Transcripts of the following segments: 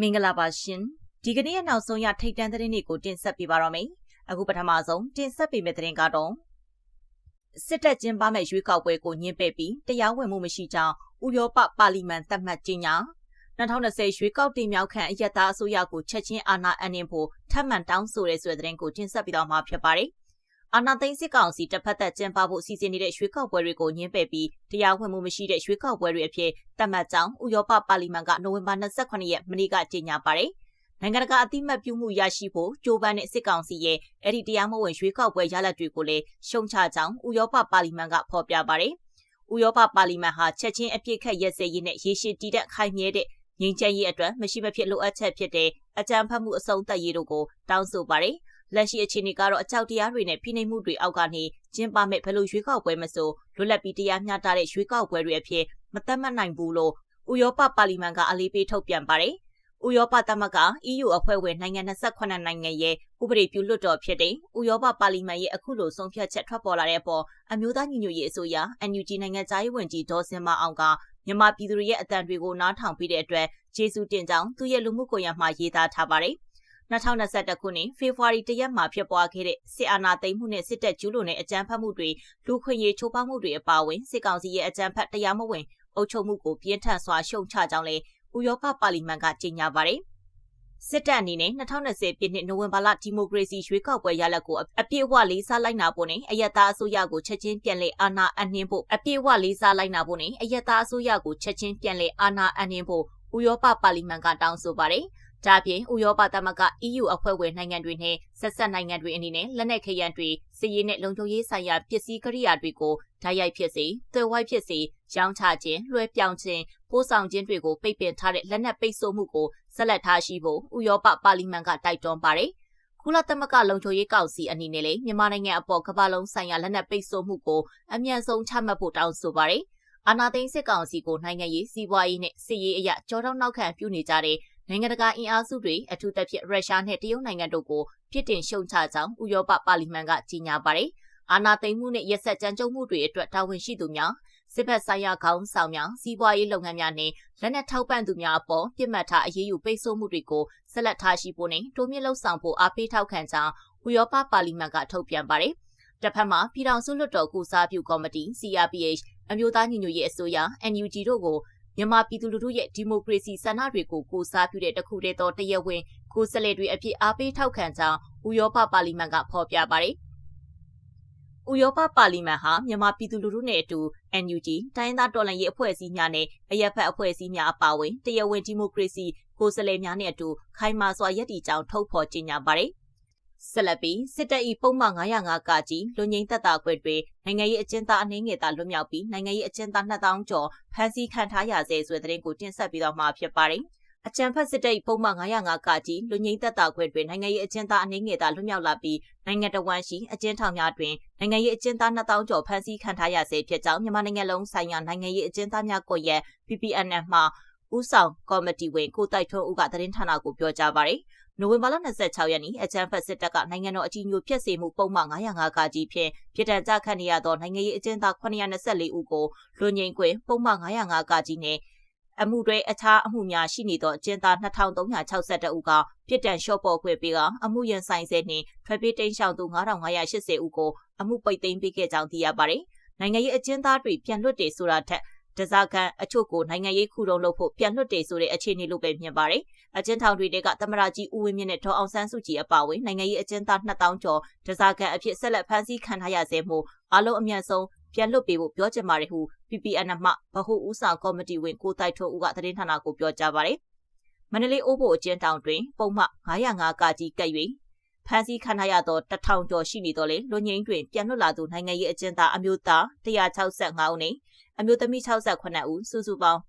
မင်္ဂလာပါရှင်ဒီကနေ့ရဲ့နောက်ဆုံးရထိတ်တန့်သတင်းတွေကိုတင်ဆက်ပေးပါရမယ်အခုပထမဆုံးတင်ဆက်ပေးမယ့်သတင်းကတော့စစ်တပ်ကျင်းပမဲ့ရွေးကောက်ပွဲကိုညှင်းပယ်ပြီးတရားဝင်မှုမရှိကြောင်းဥရောပပါလီမန်သတ်မှတ်ကြေညာ2020ရွေးကောက်တင်မြောက်ခံအယက်သားအစိုးရကိုချက်ချင်းအာဏာအပ်နှင်းဖို့ထပ်မံတောင်းဆိုတဲ့ဆိုတဲ့သတင်းကိုတင်ဆက်ပေးတော့မှာဖြစ်ပါတယ် အာနာသိန်းစစ်ကောင်စီတပ်ဖက်သက်ကျင်းပဖို့စီစဉ်နေတဲ့ရွေးကောက်ပွဲတွေကိုညှင်းပယ်ပြီးတရားဝင်မှုမရှိတဲ့ရွေးကောက်ပွဲတွေအဖြစ်သတ်မှတ်ကြောင်းဥရောပပါလီမန်ကနိုဝင်ဘာ28ရက်မနေ့ကကြေညာပါတယ်။နိုင်ငံတကာအသိမှတ်ပြုမှုရရှိဖို့ကြိုးပမ်းတဲ့စစ်ကောင်စီရဲ့အဲ့ဒီတရားမဝင်ရွေးကောက်ပွဲရလဒ်တွေကိုလည်းရှုံချကြောင်းဥရောပပါလီမန်ကဖော်ပြပါတယ်။ဥရောပပါလီမန်ဟာချက်ချင်းအပြစ်ခတ်ရက်စဲရေးနဲ့ရေရှည်တည်တဲ့ခိုင်မြဲတဲ့ငြိမ်းချမ်းရေးအတွက်မရှိမဖြစ်လိုအပ်ချက်ဖြစ်တဲ့အကြံဖတ်မှုအဆုံးသတ်ရေးတို့ကိုတောင်းဆိုပါတယ်။ လက်ရှိအခြေအနေကတော့အကြောက်တရားတွေနဲ့ဖိနှိပ်မှုတွေအောက်ကနေကျင်းပမဲ့ဘယ်လိုရွေးကောက်ပွဲမဆိုလွတ်လပ်ပြီးတရားမျှတတဲ့ရွေးကောက်ပွဲတွေအဖြစ်မသတ်မှတ်နိုင်ဘူးလို့ဥရောပပါလီမန်ကအလေးပေးထုတ်ပြန်ပါတယ်။ဥရောပသမဂ္ဂ EU အဖွဲ့ဝင်နိုင်ငံ28နိုင်ငံရဲ့ဥပဒေပြုလွှတ်တော်ဖြစ်တဲ့ဥရောပပါလီမန်ရဲ့အခုလိုဆုံးဖြတ်ချက်ထွက်ပေါ်လာတဲ့အပေါ်အမျိုးသားညီညွတ်ရေးအစိုးရ NUG နိုင်ငံသားရေးဝန်ကြီးဒေါ်စင်မအောင်ကမြန်မာပြည်သူတွေရဲ့အတန်တွေကိုနားထောင်ပြီးတဲ့အတွက်ကျေးဇူးတင်ကြောင်းသူရဲ့လူမှုကွန်ရက်မှာရေးသားထားပါတယ်။ 2021ခုနှစ်ဖေဖော်ဝါရီတရက်မှာဖြစ်ပွားခဲ့တဲ့စစ်အာဏာသိမ်းမှုနဲ့စစ်တပ်ကျူးလွန်တဲ့အကြမ်းဖက်မှုတွေလူခွင့်ရေးချိုးဖောက်မှုတွေအပါအဝင်စစ်ကောင်စီရဲ့အကြမ်းဖက်တရားမဝင်အုပ်ချုပ်မှုကိုပြင်းထန်စွာရှုံချကြောင်းလည်းဥရောပပါလီမန်ကကြေညာပါတယ်။စစ်တပ်အနေနဲ့2020ပြည့်နှစ်နိုဝင်ဘာလဒီမိုကရေစီရွေးကောက်ပွဲရလဒ်ကိုအပြည့်အဝလေးစားလိုက်နာဖို့နဲ့အယက်သားအစိုးရကိုချက်ချင်းပြန်လည်အာဏာအနှင်းဖို့အပြည့်အဝလေးစားလိုက်နာဖို့နဲ့အယက်သားအစိုးရကိုချက်ချင်းပြန်လည်အာဏာအနှင်းဖို့ဥရောပပါလီမန်ကတောင်းဆိုပါတယ်။ ဒါပြင်ဥရောပသမဂ္ဂ EU အဖွဲ့ဝင်နိုင်ငံတွေနဲ့ဆက်ဆက်နိုင်ငံတွေအနေနဲ့လက်နက်ခဲယမ်းတွေစစ်ရေးနဲ့လုံခြုံရေးဆိုင်ရာပစ္စည်းကိရိယာတွေကိုဓာတ်ရိုက်ဖြစ်စေ၊သွယ်ဝိုက်ဖြစ်စေရောင်းချခြင်း၊လွှဲပြောင်းခြင်း၊ပို့ဆောင်ခြင်းတွေကိုပိတ်ပင်ထားတဲ့လက်နက်ပိတ်ဆို့မှုကိုဆက်လက်ထားရှိဖို့ဥရောပပါလီမန်ကတိုက်တွန်းပါတယ်။ကုလသမဂ္ဂလုံခြုံရေးကောင်စီအနေနဲ့လည်းမြန်မာနိုင်ငံအပေါ်ကမ္ဘာလုံးဆိုင်ရာလက်နက်ပိတ်ဆို့မှုကိုအမြန်ဆုံးချမှတ်ဖို့တောင်းဆိုပါတယ်။အာနာသိန်းစစ်ကောင်စီကိုနိုင်ငံရေးစီးပွားရေးနဲ့စစ်ရေးအရာကြောတောင်းနောက်ခံပြုနေကြတဲ့ နိုင်ငံတကာအင်အားစုတွေအထူးသဖြင့်ရုရှားနဲ့တရုတ်နိုင်ငံတို့ကိုပြစ်တင်ရှုံချကြောင်းဥရောပပါလီမန်ကကြေညာပါတယ်။အာဏာသိမ်းမှုနဲ့ရက်စက်ကြမ်းကြုတ်မှုတွေအတွက်တာဝန်ရှိသူများစစ်ဘက်ဆိုင်ရာခေါင်းဆောင်များစီးပွားရေးလုပ်ငန်းများနဲ့လက်နက်ထောက်ပံ့သူများအပေါ်ပြစ်မှတ်ထားအရေးယူပိတ်ဆို့မှုတွေကိုဆက်လက်ထားရှိဖို့နဲ့တိုးမြင့်လှုပ်ဆောင်ဖို့အားပေးထောက်ခံကြောင်းဥရောပပါလီမန်ကထုတ်ပြန်ပါတယ်။တစ်ဖက်မှာပြည်ထောင်စုလွှတ်တော်ကုစားပြုကော်မတီ CRPH အမျိုးသားညီညွတ်ရေးအစိုးရ NUG တို့ကို မြန်မာပြည်သူလူထုရဲ့ဒီမိုကရေစီဆန္ဒတွေကိုကိုစားပြုတဲ့တခုတည်းသောတရားဝင်ကိုယ်စားလှယ်တွေအဖြစ်အားပေးထောက်ခံကြောင်းဥရောပပါလီမန်ကဖော်ပြပါတယ်။ဥရောပပါလီမန်ဟာမြန်မာပြည်သူလူထုနဲ့အတူ NUG တိုင်းသားတော်လှန်ရေးအဖွဲ့အစည်းများနဲ့အရက်ဖက်အဖွဲ့အစည်းများအပါအဝင်တရားဝင်ဒီမိုကရေစီကိုယ်စားလှယ်များနဲ့အတူခိုင်မာစွာရည်တည်ကြောင်းထုတ်ဖော်ကြေညာပါတယ်။ ဆက်လက်ပြီးစစ်တပ်၏ပုံမှန်905ကကြီးလူငိမ့်သက်တာခွဲတွေနိုင်ငံရေးအကျဉ်းသားအနှင်းငယ်သားလွတ်မြောက်ပြီးနိုင်ငံရေးအကျဉ်းသား2000ကျော်ဖမ်းဆီးခံထားရဆဲဆိုတဲ့သတင်းကိုတင်ဆက်ပြီးတော့မှာဖြစ်ပါတယ်။အကြံဖတ်စစ်တပ်ပုံမှန်905ကကြီးလူငိမ့်သက်တာခွဲတွေနိုင်ငံရေးအကျဉ်းသားအနှင်းငယ်သားလွတ်မြောက်လာပြီးနိုင်ငံတော်ဝန်ရှိအကျဉ်းထောင်များတွင်နိုင်ငံရေးအကျဉ်းသား2000ကျော်ဖမ်းဆီးခံထားရဆဲဖြစ်ကြောင်းမြန်မာနိုင်ငံလုံးဆိုင်ရာနိုင်ငံရေးအကျဉ်းသားများကွန်ရက် PPNF မှဦးဆောင်ကော်မတီဝင်ကိုတိုက်ထွန်းဦးကသတင်းဌာနကိုပြောကြားပါတယ်။ နိုဝင်ဘာလ26ရက်နေ့အကြမ်းဖက်စစ်တပ်ကနိုင်ငံတော်အကြီးအကျယ်ဖျက်ဆီးမှုပုံမှန်905ကကြီးဖြင့်ပြည်ထန်ကြခတ်နေရသောနိုင်ငံရေးအကျဉ်းသား924ဦးကိုလွန်ငင်းခွင့်ပုံမှန်905ကကြီးနဲ့အမှုတွေအခြားအမှုများရှိနေသောအကျဉ်းသား2362ဦးကပြစ်ဒဏ်လျှော့ပေါ်ခွင့်ပေးကအမှုရင်ဆိုင်စေနှင့်ထွက်ပြေးတိမ်းရှောင်သူ9580ဦးကိုအမှုပိတ်သိမ်းပေးခဲ့ကြောင်းသိရပါတယ်။နိုင်ငံရေးအကျဉ်းသားတွေပြန်လွတ်တယ်ဆိုတာထက် တစားကန်အချို့ကိုနိုင်ငံရေးခုတုံးလုပ်ဖို့ပြန်လွှတ်တယ်ဆိုတဲ့အခြေအနေလိုပဲမြင်ပါတယ်။အကျဉ်းထောင်တွေကသမရကြီးဦးဝင်းမြင့်နဲ့ဒေါ်အောင်ဆန်းစုကြည်အပါအဝင်နိုင်ငံရေးအကျဉ်းသား2000ကျော်တစားကန်အဖြစ်ဆက်လက်ဖမ်းဆီးခံထားရဆဲမို့အလုံးအမြန်ဆုံးပြန်လွတ်ပေးဖို့ပြောချင်ပါတယ်ဟု PPN မှဗဟုဦးဆောင်ကော်မတီဝင်ကိုတိုက်ထွန်းဦးကသတင်းဌာနကိုပြောကြားပါတယ်။မန္တလေးအိုးဘိုအကျဉ်းထောင်တွင် ပုံမှ905ကကြီးကပ်၍ ဖမ်းဆီးခံထားရသောတထောင်ကျော်ရှိနေတော့လေလွန်ငင်းတွင်ပြန်လွတ်လာသူနိုင်ငံရေးအကျဉ်းသားအမျိုးသား165ဦးနှင့်အမျိုးသမီး68ဦးစုစုပေါင်း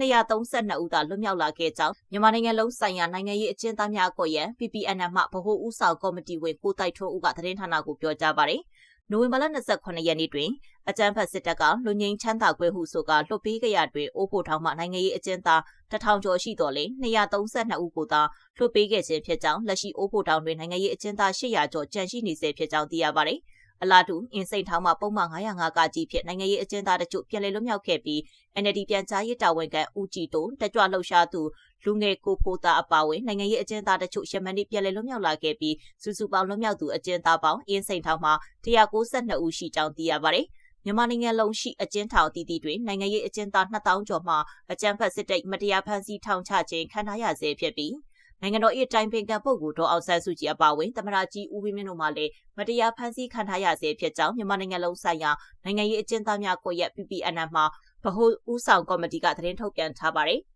232ဦးသာလွတ်မြောက်လာခဲ့ကြောင်းမြန်မာနိုင်ငံလုံးဆိုင်ရာနိုင်ငံရေးအကျဉ်းသားများကော်ရန် PPN မှဗဟိုဦးဆောင်ကော်မတီဝင်ကိုတိုက်ထွန်းဦးကသတင်းဌာနကိုပြောကြားပါတယ်။ နိုဝင်ဘာလ28ရက်နေ့တွင်အကြမ်းဖက်စစ်တပ်ကလူငင်းချမ်းသာခွဲဟုဆိုကလွတ်ပေးကြရတွင်အိုးဖို့ထောင်မှနိုင်ငံရေးအကျဉ်းသားတထောင်ကျော်ရှိတော်လဲ232ဦးကိုသာလွတ်ပေးခဲ့ခြင်းဖြစ်ကြောင်းလက်ရှိအိုးဖို့ထောင်တွင်နိုင်ငံရေးအကျဉ်းသား800ကျော်ကြန့်ရှိနေစေဖြစ်ကြောင်းသိရပါတယ်။အလားတူအင်းစိန်ထောင်မှာပုံမှန်905ကကြီးဖြစ်နိုင်ငံရေးအကျဉ်းသားတချို့ပြန်လည်လွတ်မြောက်ခဲ့ပြီး NLD ပြန်ကြားရေးတာဝန်ခံဦးကြည်တိုးတက်ကြွလှုပ်ရှားသူ လူငယ်ကိုဖိုးသားအပါအဝင်နိုင်ငံရေးအကျဉ်းသားတချို့ရှမန်နေ့ပြည်လည်လွတ်မြောက်လာခဲ့ပြီးစုစုပေါင်းလွတ်မြောက်သူအကျဉ်းသားပေါင်းအင်းစိန်ထောင်မှာ192ဦးရှိကြောင်းသိရပါတယ်။မြန်မာနိုင်ငံလုံးရှိအကျဉ်းထောင်အသီးသီးတွင်နိုင်ငံရေးအကျဉ်းသား2000ကျော်မှအကြမ်းဖက်စစ်တပ်မတရားဖမ်းဆီးထောင်ချခြင်းခံထားရဆဲဖြစ်ပြီးနိုင်ငံတော်၏တိုင်ပင်ခံပုဂ္ဂိုလ်ဒေါ်အောင်ဆန်းစုကြည်အပါအဝင်သမ္မတကြီးဦးဝင်းမြင့်တို့မှလည်းမတရားဖမ်းဆီးခံထားရဆဲဖြစ်ကြောင်းမြန်မာနိုင်ငံလုံးဆိုင်ရာနိုင်ငံရေးအကျဉ်းသားများကွန်ရက် PPNM မှာဗဟိုဦးဆောင်ကော်မတီကသတင်းထုတ်ပြန်ထားပါတယ်။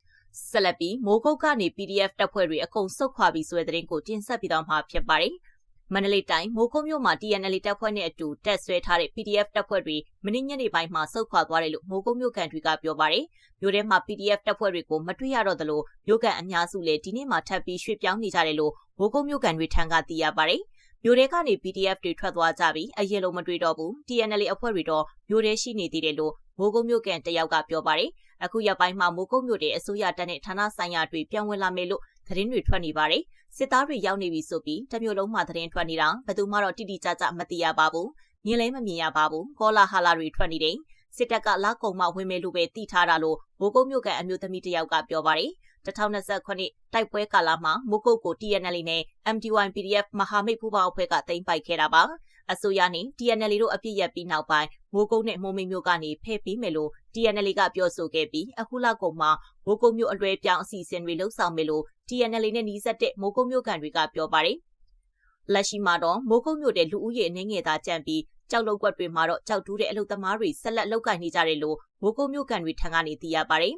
ဆက်လက်ပြီးမိုးကုတ်ကနေ PDF တပ်ဖွဲ့တွေအကုန်ဆုတ်ခွာပြီးဆိုတဲ့သတင်းကိုတင်ဆက်ပြီးတော့မှာဖြစ်ပါတယ်။မန္တလေးတိုင်းမိုးကုတ်မြို့မှာ TNL တပ်ဖွဲ့နဲ့အတူတက်ဆွဲထားတဲ့ PDF တပ်ဖွဲ့တွေမနေ့ညနေပိုင်းမှာဆုတ်ခွာသွားတယ်လို့မိုးကုတ်မြို့ကန်တွေကပြောပါတယ်။မြို့ထဲမှာ PDF တပ်ဖွဲ့တွေကိုမတွေ့ရတော့သလိုမြို့ကန်အများစုလည်းဒီနေ့မှထပ်ပြီးရွှေ့ပြောင်းနေကြတယ်လို့မိုးကုတ်မြို့ကန်တွေထံကသိရပါတယ်။မြို့ထဲကနေ PDF တွေထွက်သွားကြပြီးအရင်လိုမတွေ့တော့ဘူး TNL အဖွဲ့တွေတော့မြို့ထဲရှိနေသေးတယ်လို့မိုးကုတ်မြို့ကန်တယောက်ကပြောပါတယ်။ အခုရက်ပိုင်းမှာမိုးကုတ်မြို့တဲ့အစိုးရတပ်နဲ့ဌာနဆိုင်ရာတွေပြောင်းဝင်လာမယ်လို့သတင်းတွေထွက်နေပါတယ်။စစ်သားတွေရောက်နေပြီဆိုပြီးတမျိုးလုံးမှသတင်းထွက်နေတာဘယ်သူမှတော့တိတိကျကျမသိရပါဘူးမြင်လဲမမြင်ရပါဘူးကောလာဟာလာတွေထွက်နေတယ်စစ်တပ်ကလာကုံမှဝင်မယ်လို့ပဲသိထားတာလို့ဘိုးကုန်းမြို့ကအမျိုးသမီးတယောက်ကပြောပါတယ်2029တိုက်ပွဲကာလမှာမိုးကုတ်ကို TNL နဲ့ MDY PDF မဟာမိတ်ပူးပေါင်းအဖွဲ့ကတင်ပိုက်ခဲ့တာပါ အစိုးရနဲ့ TNL တို့အပြစ်ရပြီးနောက်ပိုင်းမိုးကုတ်နဲ့မိုးမိတ်မြို့ကနေဖယ်ပြီးမယ်လို့ TNL ကပြောဆိုခဲ့ပြီးအခုလောက်ကုန်မှာမိုးကုတ်မြို့အလွဲပြောင်းအစီအစဉ်တွေလှုပ်ဆောင်မယ်လို့ TNL နဲ့နှီးစပ်တဲ့မိုးကုတ်မြို့ကန်တွေကပြောပါတယ်လက်ရှိမှာတော့မိုးကုတ်မြို့တဲ့လူဦးရေအနှင်းငယ်သားကြံပြီးကြောက်လုတ်ကွက်တွေမှာတော့ကြောက်တူးတဲ့အလုသမားတွေဆက်လက်လောက်ကင်နေကြတယ်လို့မိုးကုတ်မြို့ကန်တွေထံကနေသိရပါတယ်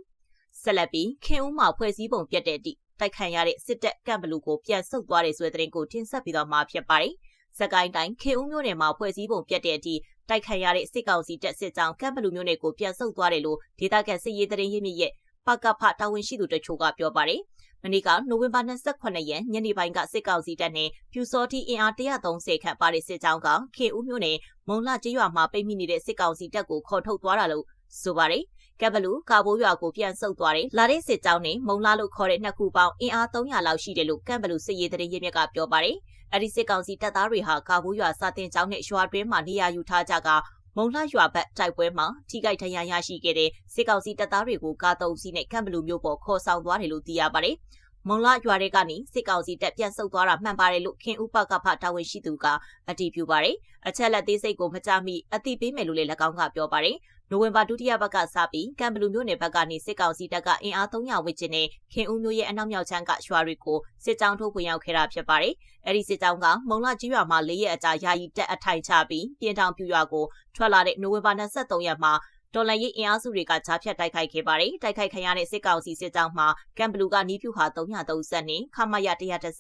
ဆက်လက်ပြီးခင်ဦးမှာဖွဲ့စည်းပုံပြတ်တဲ့အထိတိုက်ခိုက်ရတဲ့စစ်တပ်ကန့်ဘလူကိုပြန်ဆုတ်သွားတယ်ဆိုတဲ့သတင်းကိုတင်ဆက်ပြီးတော့မှာဖြစ်ပါတယ်။ စကိုင်းတိုင်းခေဦးမြို့နယ်မှာဖွဲ့စည်းပုံပြတ်တဲ့အထိတိုက်ခိုက်ရတဲ့စစ်ကောင်စီတပ်စစ်ကြောင်းကန့်ဘလူမြို့နယ်ကိုပြန်ဆုတ်သွားတယ်လို့ဒေသခံစစ်ရေးသတင်းရင်းမြစ်ရဲ့ပကဖတာဝန်ရှိသူတချို့ကပြောပါတယ်။မနေ့ကနိုဝင်ဘာ28ရက်ညနေပိုင်းကစစ်ကောင်စီတပ်နဲ့ပြူစောတိအင်အား130ခန့်ပါတဲ့စစ်ကြောင်းကခေဦးမြို့နယ်မုံလာကျေးရွာမှာပိတ်မိနေတဲ့စစ်ကောင်စီတပ်ကိုခေါ်ထုတ်သွားတာလို့ဆိုပါတယ်။ကပ်ဘလူကာဘိုးရွာကိုပြန်ဆုတ်သွားတယ်။လာတဲ့စစ်ကြောင်းနဲ့မုံလာလို့ခေါ်တဲ့နှစ်ခုပေါင်းအင်အား300လောက်ရှိတယ်လို့ကပ်ဘလူစစ်ရေးတရင်ရင်းမြစ်ကပြောပါတယ်။ အဲဒီစစ်ကောင်စီတပ်သားတွေဟာကာဘိုးရွာစာတင်ကျောင်းနဲ့ရွာတွင်းမှာနေရာယူထားကြကမုံလှရွာဘက်တိုက်ပွဲမှာထိခိုက်ဒဏ်ရာရရှိခဲ့တဲ့စစ်ကောင်စီတပ်သားတွေကိုကာတုံစီနဲ့ကမ်ဘလူမျိုးပေါ်ခေါ်ဆောင်သွားတယ်လို့သိရပါတယ်။မုံလာရွာတွေကနေစစ်ကောင်စီတပ်ပြန်ဆုတ်သွားတာမှန်ပါတယ်လို့ခင်ဥပကဖတာဝန်ရှိသူကအတည်ပြုပါတယ်။အချက်လက်သေးစိတ်ကိုမကြမိအတိပေးမယ်လို့လည်း၎င်းကပြောပါတယ်။ နိုဝင်ဘာဒုတိယပတ်ကစပြီးကံဘလူမျိုးနယ်ဘက်ကနေစစ်ကောင်စီတပ်ကအင်အား300ဝန်းကျင်နဲ့ခင်ဦးမျိုးရဲ့အနောက်မြောက်ချမ်းကရွာတွေကိုစစ်ကြောင်းထိုးဝင်ရောက်ခဲ့တာဖြစ်ပါတယ်။အဲဒီစစ်ကြောင်းကမုံလာကြီးရွာမှာ၄ရက်အကြာယာယီတက်အထိုင်ချပြီးပြင်တောင်ပြူရွာကိုထွက်လာတဲ့နိုဝင်ဘာ23ရက်မှာတော်လန်ရေးအင်အားစုတွေကကြားဖြတ်တိုက်ခိုက်ခဲ့ပါတယ်။တိုက်ခိုက်ခံရတဲ့စစ်ကောင်စီစစ်ကြောင်းမှာကမ်ဘလူကနီးပြူဟာ330နဲ့ခမရ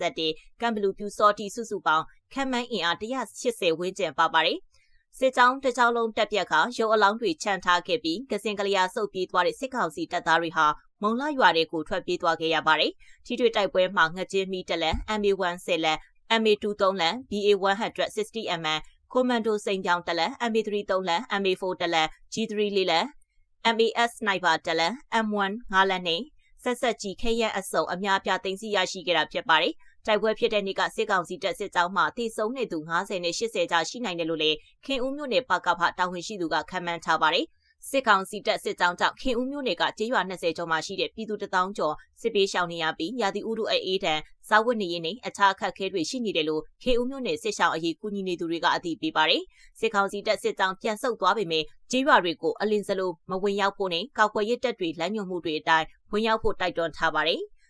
131ကမ်ဘလူပြူစောတီစုစုပေါင်းခမန်းအင်အား180ဝန်းကျင်ပါပါတယ်။ စစ်ကြောင်းတစ်ကြောင်းလုံးတက်ပြက်ကရုပ်အလောင်းတွေချန်ထားခဲ့ပြီးကစင်ကလေးယာစုပ်ပြေးသွားတဲ့စစ်ကောင်စီတပ်သားတွေဟာမုံလာရွာတွေကိုထွက်ပြေးသွားခဲ့ရပါတယ်။ထိတွေ့တိုက်ပွဲမှာငကြင်းမီတလန် MA1 ဆယ်လန် MA2 3လန် BA160mm ကွန်မန်ဒိုစိန်ပြောင်းတလက် MA3 3လက် MA4 တလက် G3 လေးလက် MAS Sniper တလက် M1 5လက်နဲ့ဆက်ဆက်ကြီးခရက်အစုံအများပြသိမ်းဆီးရရှိခဲ့တာဖြစ်ပါတယ်။ တိုက်ပွဲဖြစ်တဲ့နေ့ကစစ်ကောင်စီတပ်စစ်ကြောင်းမှတည်ဆုံးနေသူ90နဲ့80ကြာရှိနိုင်တယ်လို့လည်းခင်ဦးမြို့နယ်ပကဖတာဝန်ရှိသူကခန့်မှန်းထားပါတယ်။စစ်ကောင်စီတပ်စစ်ကြောင်းကြောင့်ခင်ဦးမြို့နယ်ကကျေးရွာ20ကျော်မှာရှိတဲ့ပြည်သူတထောင်ကျော်စစ်ပေးရှောင်နေရပြီးရာသီဥတုအေးတန်စားဝတ်နေရေးနဲ့အခြားအခက်အခဲတွေရှိနေတယ်လို့ခင်ဦးမြို့နယ်စစ်ရှောင်အရေးကူညီနေသူတွေကအသိပေးပါတယ်။စစ်ကောင်စီတပ်စစ်ကြောင်းပြန်ဆုတ်သွားပေမဲ့ကျေးရွာတွေကိုအလင်းစလိုမဝင်ရောက်ဖို့နဲ့ကောက်ွယ်ရစ်တပ်တွေလမ်းညွှန်မှုတွေအတိုင်းဝင်ရောက်ဖို့တိုက်တွန်းထားပါတယ်။